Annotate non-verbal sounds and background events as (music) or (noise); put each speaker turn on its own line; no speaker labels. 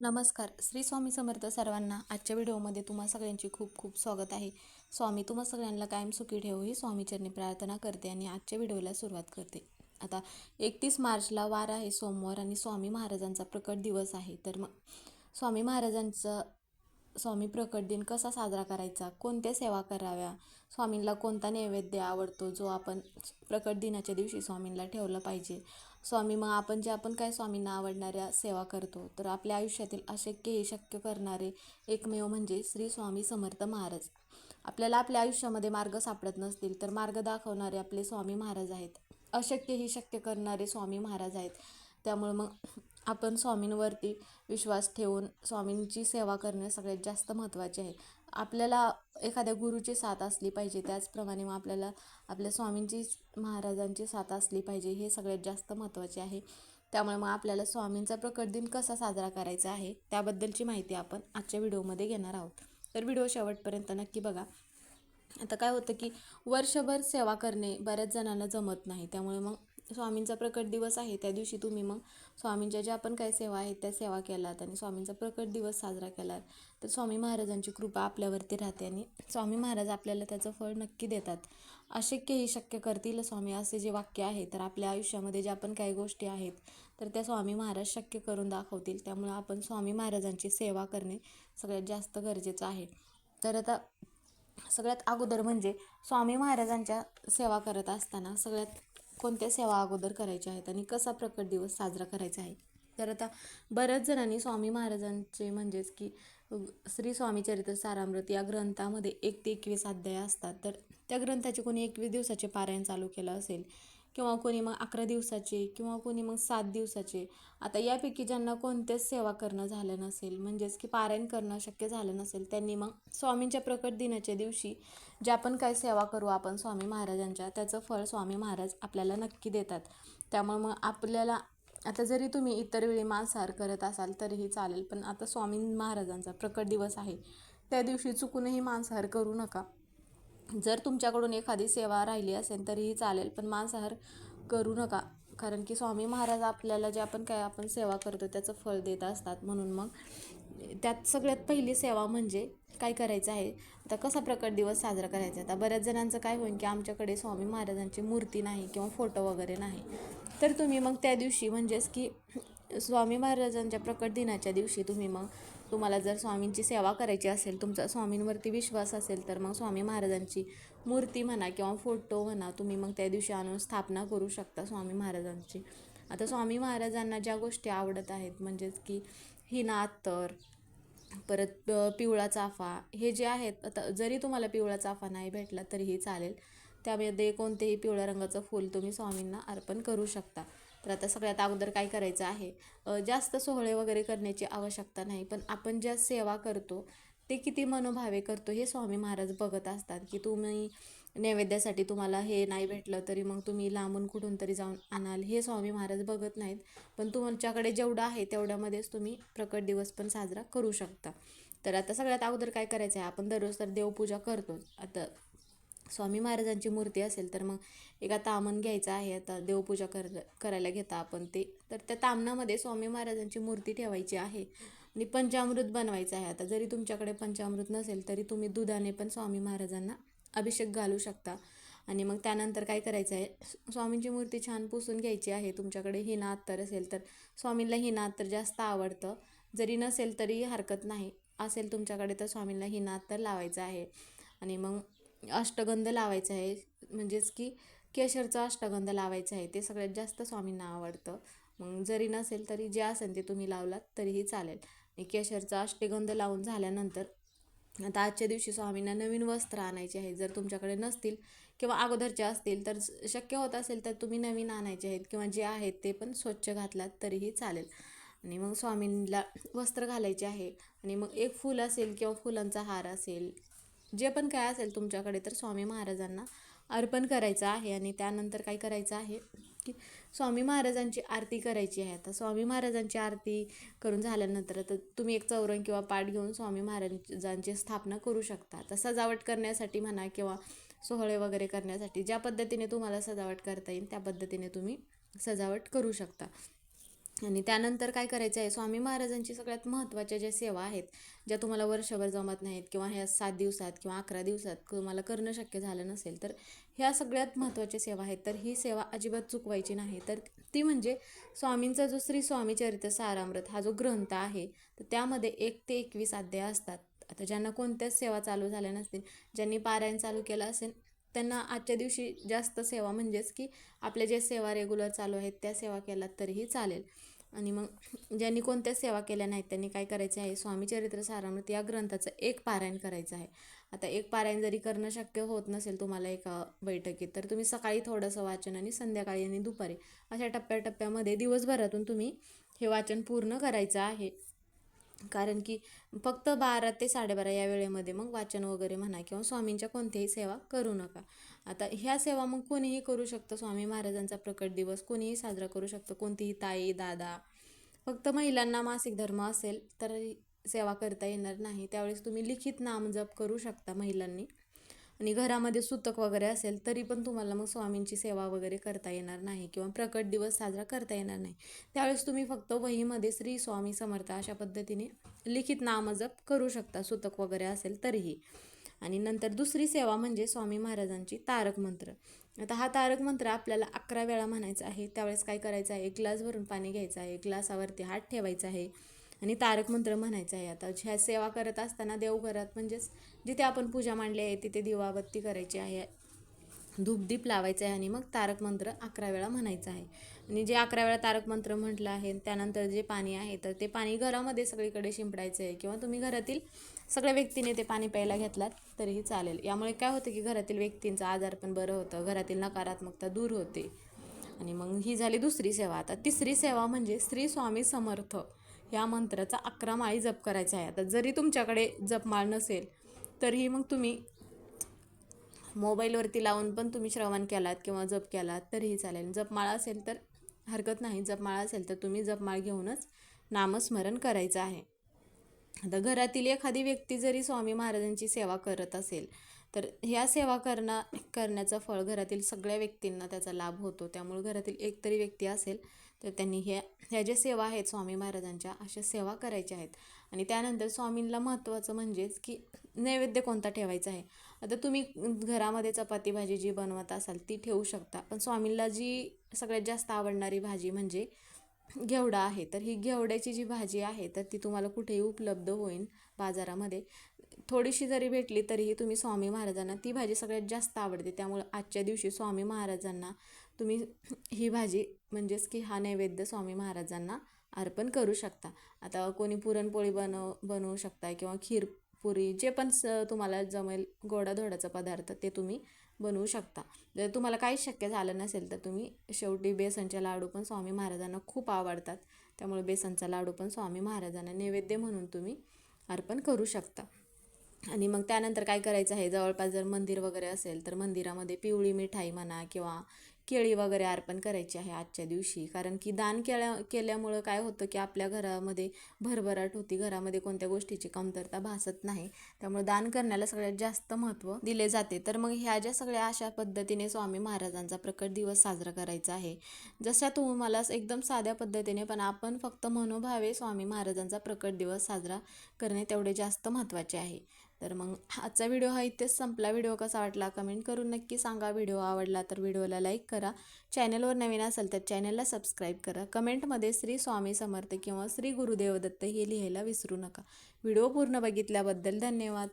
नमस्कार. श्री स्वामी समर्थ सर्वांना आजच्या व्हिडिओमध्ये तुम्हा सगळ्यांची खूप खूप स्वागत आहे. स्वामी तुम्हा सगळ्यांना कायम सुखी ठेवू ही स्वामीचरणी प्रार्थना करते आणि आजच्या व्हिडिओला सुरुवात करते. आता एकतीस मार्चला वार आहे सोमवार आणि स्वामी महाराजांचा प्रकट दिवस आहे. तर मग स्वामी महाराजांचं स्वामी प्रकट दिन कसा साजरा करायचा? कोणत्या सेवा कराव्या? स्वामींना कोणता नैवेद्य आवडतो जो आपण प्रकट दिनाच्या दिवशी स्वामींना ठेवला पाहिजे? स्वामी मग आपण जे आपण काय स्वामींना आवडणाऱ्या सेवा करतो तर आपल्या आयुष्यातील अशक्य हे शक्य करणारे एकमेव म्हणजे श्री स्वामी समर्थ महाराज. आपल्याला आपल्या आयुष्यामध्ये मार्ग सापडत नसतील तर मार्ग दाखवणारे आपले स्वामी महाराज आहेत. अशक्य ही शक्य करणारे स्वामी महाराज आहेत. त्यामुळे मग आपण स्वामींवरती विश्वास ठेवून स्वामींची सेवा करणे सगळ्यात जास्त महत्त्वाचे आहे. आपल्याला एखाद्या गुरुची साथ असली पाहिजे त्याचप्रमाणे मग आपल्याला आपल्या स्वामींची महाराजांची साथ असली पाहिजे हे सगळ्यात जास्त महत्त्वाचे आहे. त्यामुळे मग आपल्याला स्वामींचा प्रकट दिन कसा साजरा करायचा आहे त्याबद्दलची माहिती आपण आजच्या व्हिडिओमध्ये घेणार आहोत. तर व्हिडिओ शेवटपर्यंत नक्की बघा. आता काय होतं की वर्षभर सेवा करणे बऱ्याच जणांना जमत नाही त्यामुळे मग स्वामींचा प्रकट दिवस आहे त्या दिवशी तुम्ही मग स्वामींच्या ज्या पण काही सेवा आहेत त्या सेवा केलात आणि स्वामींचा प्रकट दिवस साजरा केलात. तर स्वामी महाराजांची कृपा आपल्यावरती राहते आणि स्वामी महाराज आपल्याला त्याचं फळ नक्की देतात. असे ही शक्य करतील स्वामी असे जे वाक्य आहे तर आपल्या आयुष्यामध्ये ज्या पण काही गोष्टी आहेत तर त्या स्वामी महाराज शक्य करून दाखवतील. त्यामुळं आपण स्वामी महाराजांची सेवा करणे सगळ्यात जास्त गरजेचं आहे. तर आता सगळ्यात अगोदर म्हणजे स्वामी महाराजांच्या सेवा करत असताना सगळ्यात कोणत्या सेवा अगोदर करायच्या आहेत आणि कसा प्रकट दिवस साजरा करायचा आहे? तर आता बऱ्याच जणांनी स्वामी महाराजांचे म्हणजेच की श्री स्वामी चरित्र सारामृत या ग्रंथामध्ये एक ते एकवीस अध्याय असतात. तर त्या ग्रंथाचे कोणी एकवीस दिवसाचे पारायण चालू केलं असेल किंवा कोणी मग अकरा दिवसाचे किंवा कोणी मग सात दिवसाचे आता यापैकी ज्यांना कोणत्याच सेवा करणं झालं नसेल म्हणजेच की पारायण करणं शक्य झालं नसेल त्यांनी मग स्वामींच्या प्रकट दिनाच्या दिवशी ज्या पण काही सेवा करू आपण स्वामी महाराजांच्या त्याचं फळ स्वामी महाराज आपल्याला नक्की देतात. त्यामुळे मग आपल्याला आता जरी तुम्ही इतर वेळी मांसाहार करत असाल तरीही चालेल पण आता स्वामी महाराजांचा प्रकट दिवस आहे. त्या दिवशी चुकूनही मांसाहार करू नका. जर तुमच्याकडून एखादी सेवा राहिली असेल तरीही चालेल पण मांसाहार करू नका. कारण की स्वामी महाराज आपल्याला जे आपण काय आपण सेवा करतो त्याचं फळ देत असतात. म्हणून मग त्यात सगळ्यात पहिली सेवा म्हणजे काय करायचं आहे? आता कसा प्रकट दिवस साजरा करायचा? आता बऱ्याच जणांचं काय होईल की आमच्याकडे स्वामी महाराजांची मूर्ती नाही किंवा फोटो वगैरे नाही. तर तुम्ही मग त्या दिवशी म्हणजेच की स्वामी महाराजांच्या प्रकट दिनाच्या दिवशी तुम्ही मग तुम्हाला जर स्वामींची सेवा करायची असेल तुमचा स्वामींवरती विश्वास असेल तर मग स्वामी महाराजांची मूर्ती म्हणा किंवा फोटो म्हणा तुम्ही मग त्या दिवशी आणून स्थापना करू शकता स्वामी महाराजांची. आता स्वामी महाराजांना ज्या गोष्टी आवडत आहेत म्हणजेच की हिना अत्तर परत पिवळा चाफा हे जे आहेत आता जरी तुम्हाला पिवळा चाफा नाही भेटला तरीही चालेल. त्यामध्ये कोणतेही पिवळ्या रंगाचं फूल तुम्ही स्वामींना अर्पण करू शकता. तर आता सगळ्यात अगोदर काय करायचं आहे? जास्त सोहळे वगैरे करण्याची आवश्यकता नाही पण आपण ज्या सेवा करतो ते किती मनोभावे करतो हे स्वामी महाराज बघत असतात की तुम्ही नैवेद्यासाठी तुम्हाला हे नाही भेटलं तरी मग तुम्ही लांबून कुठून तरी जाऊन आणाल हे स्वामी महाराज बघत नाहीत. पण तुमच्याकडे जेवढं आहे तेवढ्यामध्येच तुम्ही प्रकट दिवस पण साजरा करू शकता. तर आता सगळ्यात अगोदर काय करायचं आहे आपण दररोज तर देवपूजा करतो आता स्वामी महाराजांची मूर्ती असेल तर मग एका तामण घ्यायचं आहे आता देवपूजा कर करायला घेता आपण ते. तर त्या तामणामध्ये स्वामी महाराजांची मूर्ती ठेवायची आहे आणि पंचामृत बनवायचं आहे. आता जरी तुमच्याकडे पंचामृत नसेल तरी तुम्ही दुधाने पण स्वामी महाराजांना अभिषेक घालू शकता. आणि मग त्यानंतर काय करायचं आहे? स्वामींची मूर्ती छान पुसून घ्यायची आहे. तुमच्याकडे हिना अत्तर असेल तर स्वामींना हिना अत्तर जास्त आवडतं. जरी नसेल तरी हरकत नाही. असेल तुमच्याकडे तर स्वामींना हिना अत्तर लावायचं आहे. आणि मग अष्टगंध लावायचं आहे. म्हणजेच की केशरचा अष्टगंध लावायचं आहे. ते सगळ्यात जास्त स्वामींना आवडतं. मग जरी नसेल तरी जे असेल ते तुम्ही लावलात तरीही चालेल. आणि केशरचा अष्टगंध लावून झाल्यानंतर आता आजच्या दिवशी स्वामींना नवीन वस्त्र आणायचे आहेत जर तुमच्याकडे नसतील किंवा अगोदरचे असतील तर शक्य होत असेल तर तुम्ही नवीन आणायचे आहेत किंवा जे आहेत ते पण स्वच्छ घातलात तरीही चालेल. आणि मग स्वामींना वस्त्र घालायचे आहे. आणि मग एक फूल असेल किंवा फुलांचा हार असेल जे पण काय असेल तुमच्याकडे तर स्वामी महाराजांना अर्पण करायचं आहे आणि त्यानंतर काय करायचं आहे की स्वामी महाराजांची आरती करायची आहे. आता स्वामी महाराजांची आरती करून झाल्यानंतर तर तुम्ही एक चौरंग किंवा पाठ घेऊन स्वामी महाराजांची स्थापना करू शकता. तर सजावट करण्यासाठी म्हणा किंवा सोहळे वगैरे करण्यासाठी ज्या पद्धतीने तुम्हाला सजावट करता येईल त्या पद्धतीने तुम्ही सजावट करू शकता. आणि त्यानंतर काय करायचं आहे स्वामी महाराजांची सगळ्यात महत्त्वाच्या ज्या सेवा आहेत ज्या तुम्हाला वर्षभर जमत नाहीत किंवा ह्या सात दिवसात किंवा अकरा दिवसात तुम्हाला करणं शक्य झालं नसेल तर ह्या सगळ्यात महत्त्वाच्या सेवा आहेत. तर ही सेवा अजिबात चुकवायची नाही. तर ती म्हणजे स्वामींचा जो श्री स्वामी चरित्र सारामृत हा जो ग्रंथ आहे तर त्यामध्ये एक ते एकवीस अध्याय असतात. आता ज्यांना कोणत्याच सेवा चालू झाल्या नसतील ज्यांनी पारायण चालू केलं असेल त्यांना आजच्या दिवशी जास्त सेवा म्हणजेच की आपल्या जे सेवा रेग्युलर चालू आहेत त्या सेवा केल्या तरीही चालेल. आणि मग ज्यांनी कोणत्याच सेवा केल्या नाहीत त्यांनी काय करायचे आहे? स्वामी चरित्र सारामृत या ग्रंथाचं एक पारायण करायचं आहे. आता एक पारायण जरी करणं शक्य होत नसेल तुम्हाला एका बैठकीत तर तुम्ही सकाळी थोडंसं वाचन आणि संध्याकाळी आणि दुपारी अशा टप्प्याटप्प्यामध्ये दिवसभरातून तुम्ही हे वाचन पूर्ण करायचं आहे. कारण की फक्त बारा ते साडेबारा या वेळेमध्ये मग वाचन वगैरे म्हणा किंवा स्वामींच्या कोणत्याही सेवा करू नका. आता ह्या सेवा मग कोणीही करू शकतं. स्वामी महाराजांचा प्रकट दिवस कोणीही साजरा करू शकतं. कोणतीही ताई दादा फक्त महिलांना मासिक धर्म असेल तर सेवा करता येणार नाही. त्यावेळेस तुम्ही लिखित नाम जप करू शकता महिलांनी. आणि घरामध्ये सुतक वगैरे असेल तरी पण तुम्हाला मग स्वामींची सेवा वगैरे करता येणार नाही किंवा प्रकट दिवस साजरा करता येणार नाही. त्यावेळेस तुम्ही फक्त वहीमध्ये श्री स्वामी समर्थ अशा पद्धतीने लिखित नामजप करू शकता सुतक वगैरे असेल तरीही. आणि नंतर दुसरी सेवा म्हणजे स्वामी महाराजांची तारक मंत्र. आता हा तारक मंत्र आपल्याला अकरा वेळा म्हणायचा आहे. त्यावेळेस काय करायचं आहे? एक ग्लास भरून पाणी घ्यायचं आहे. ग्लासावरती हात ठेवायचा आहे. आणि तारक मंत्र म्हणायचं आहे आता. ह्या सेवा करत असताना देवघरात म्हणजेच जिथे आपण पूजा मांडली आहे तिथे दिवाबत्ती करायची आहे. धूपदीप लावायचं आहे आणि मग तारक मंत्र अकरा वेळा म्हणायचं आहे. आणि जे अकरा वेळा तारक मंत्र म्हटलं आहे त्यानंतर जे पाणी आहे तर ते पाणी घरामध्ये सगळीकडे शिंपडायचं आहे. किंवा तुम्ही घरातील सगळ्या व्यक्तीने ते पाणी प्यायला घेतलात तरीही चालेल. यामुळे काय होतं की घरातील व्यक्तींचा आजार पण बरं होतं घरातील नकारात्मकता दूर होते. आणि मग ही झाली दुसरी सेवा. आता तिसरी सेवा म्हणजे श्री स्वामी समर्थ. या मंत्राचा अकरा माळी जप करायचा आहे. आता जरी तुमच्याकडे जपमाळ नसेल तरीही मग तुम्ही मोबाईलवरती लावून पण तुम्ही श्रवण केलात किंवा जप केलात तरीही चालेल. जपमाळा असेल तर हरकत नाही. जपमाळा असेल तर तुम्ही जपमाळ घेऊनच नामस्मरण करायचं आहे. आता घरातील एखादी व्यक्ती जरी स्वामी महाराजांची सेवा करत असेल तर ह्या सेवा करणं करण्याचं फळ घरातील सगळ्या व्यक्तींना त्याचा लाभ होतो. त्यामुळे घरातील एक तरी व्यक्ती असेल तर त्यांनी ह्या ह्या ज्या सेवा आहेत स्वामी महाराजांच्या अशा सेवा करायच्या आहेत. आणि त्यानंतर स्वामींना महत्त्वाचं म्हणजेच की नैवेद्य कोणता ठेवायचा आहे? आता तुम्ही घरामध्ये चपाती भाजी जी बनवत असाल ती ठेवू शकता. पण स्वामींना जी सगळ्यात जास्त आवडणारी भाजी म्हणजे घेवडा आहे. तर ही घेवड्याची जी भाजी आहे तर ती तुम्हाला कुठेही उपलब्ध होईल बाजारामध्ये. थोडीशी जरी भेटली तरीही तुम्ही स्वामी महाराजांना ती भाजी सगळ्यात जास्त आवडते. त्यामुळे आजच्या दिवशी स्वामी महाराजांना तुम्ही (clears throat) ही भाजी म्हणजेच की हा नैवेद्य स्वामी महाराजांना अर्पण करू शकता. आता कोणी पुरणपोळी बनव बनवू शकता किंवा खीर पुरी जे पण स तुम्हाला जमेल गोडाधोडाचा पदार्थ ते तुम्ही बनवू शकता. जर तुम्हाला काहीच शक्य झालं नसेल तर तुम्ही शेवटी बेसनचे लाडू पण स्वामी महाराजांना खूप आवडतात. त्यामुळे बेसनचा लाडू पण स्वामी महाराजांना नैवेद्य म्हणून तुम्ही अर्पण करू शकता. आणि मग त्यानंतर काय करायचं आहे जवळपास जर मंदिर वगैरे असेल तर मंदिरामध्ये पिवळी मिठाई म्हणा किंवा केळी वगैरे अर्पण करायची आहे आजच्या दिवशी. कारण की दान केल्या केल्यामुळं काय होतं की आपल्या घरामध्ये भरभराट होती. घरामध्ये कोणत्या गोष्टीची कमतरता भासत नाही. त्यामुळे दान करण्याला सगळ्यात जास्त महत्त्व दिले जाते. तर मग ह्या ज्या सगळ्या अशा पद्धतीने स्वामी महाराजांचा प्रकट दिवस साजरा करायचा आहे. जशा तुम्हाला एकदम साध्या पद्धतीने पण आपण फक्त मनोभावे स्वामी महाराजांचा प्रकट दिवस साजरा करणे तेवढे जास्त महत्त्वाचे आहे. तर मग आजचा व्हिडिओ हा इथेच संपला. व्हिडिओ कसा वाटला कमेंट करून नक्की सांगा. व्हिडिओ आवडला तर व्हिडिओला लाईक करा. चॅनलवर नवीन असेल तर चॅनलला सबस्क्राईब करा. कमेंटमध्ये श्री स्वामी समर्थ किंवा श्री गुरुदेवदत्त हे लिहायला विसरू नका. व्हिडिओ पूर्ण बघितल्याबद्दल धन्यवाद.